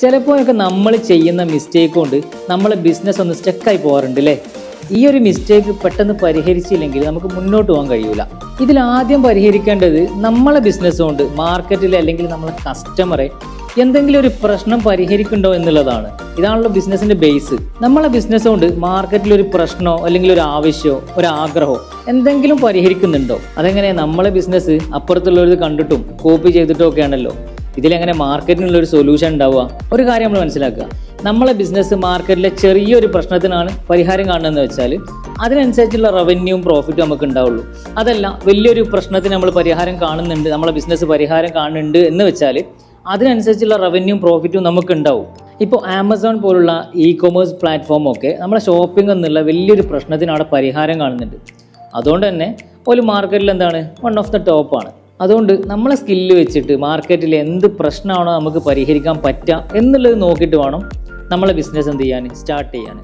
ചിലപ്പോഴൊക്കെ നമ്മൾ ചെയ്യുന്ന മിസ്റ്റേക്ക് കൊണ്ട് നമ്മളെ ബിസിനസ് ഒന്ന് സ്റ്റക്കായി പോകാറുണ്ട് അല്ലേ ഈ ഒരു മിസ്റ്റേക്ക് പെട്ടെന്ന് പരിഹരിച്ചില്ലെങ്കിൽ നമുക്ക് മുന്നോട്ട് പോകാൻ കഴിയില്ല ഇതിൽ ആദ്യം പരിഹരിക്കേണ്ടത് നമ്മളെ ബിസിനസ് കൊണ്ട് മാർക്കറ്റിൽ അല്ലെങ്കിൽ നമ്മളെ കസ്റ്റമറെ എന്തെങ്കിലും ഒരു പ്രശ്നം പരിഹരിക്കുന്നുണ്ടോ എന്നുള്ളതാണ്. ഇതാണല്ലോ ബിസിനസ്സിന്റെ ബേസ് നമ്മളെ ബിസിനസ് കൊണ്ട് മാർക്കറ്റിൽ ഒരു പ്രശ്നമോ അല്ലെങ്കിൽ ഒരു ആവശ്യമോ ഒരു ആഗ്രഹമോ എന്തെങ്കിലും പരിഹരിക്കുന്നുണ്ടോ? അതെങ്ങനെ നമ്മളെ ബിസിനസ് അപ്പുറത്തുള്ളവർ കണ്ടിട്ടും കോപ്പി ചെയ്തിട്ടും ഒക്കെ ആണല്ലോ. ഇതിലെങ്ങനെ മാർക്കറ്റിനുള്ള ഒരു സൊല്യൂഷൻ ഉണ്ടാവുക? ഒരു കാര്യം നമ്മൾ മനസ്സിലാക്കുക. നമ്മളെ ബിസിനസ് മാർക്കറ്റിലെ ചെറിയൊരു പ്രശ്നത്തിനാണ് പരിഹാരം കാണുന്നതെന്ന് വെച്ചാൽ അതിനനുസരിച്ചുള്ള റവന്യൂവും പ്രോഫിറ്റും നമുക്ക് ഉണ്ടാവുള്ളൂ. അതല്ല വലിയൊരു പ്രശ്നത്തിന് നമ്മൾ പരിഹാരം കാണുന്നുണ്ട് നമ്മളെ ബിസിനസ് പരിഹാരം കാണുന്നുണ്ട് എന്ന് വെച്ചാൽ അതിനനുസരിച്ചുള്ള റവന്യൂവും പ്രോഫിറ്റും നമുക്ക് ഉണ്ടാവും. ഇപ്പോൾ ആമസോൺ പോലുള്ള ഇ കൊമേഴ്സ് പ്ലാറ്റ്ഫോമൊക്കെ നമ്മളെ ഷോപ്പിംഗ് എന്നുള്ള വലിയൊരു പ്രശ്നത്തിന് അവിടെ പരിഹാരം കാണുന്നുണ്ട്. അതുകൊണ്ട് തന്നെ ഒരു മാർക്കറ്റിൽ എന്താണ്? വൺ ഓഫ് ദ ടോപ്പാണ് അതുകൊണ്ട് നമ്മളെ സ്കില്ല് വെച്ചിട്ട് മാർക്കറ്റിൽ എന്ത് പ്രശ്നമാണോ നമുക്ക് പരിഹരിക്കാൻ പറ്റുക എന്നുള്ളത് നോക്കിയിട്ട് വേണം നമ്മളെ ബിസിനസ് എന്ത് ചെയ്യാൻ സ്റ്റാർട്ട് ചെയ്യാൻ.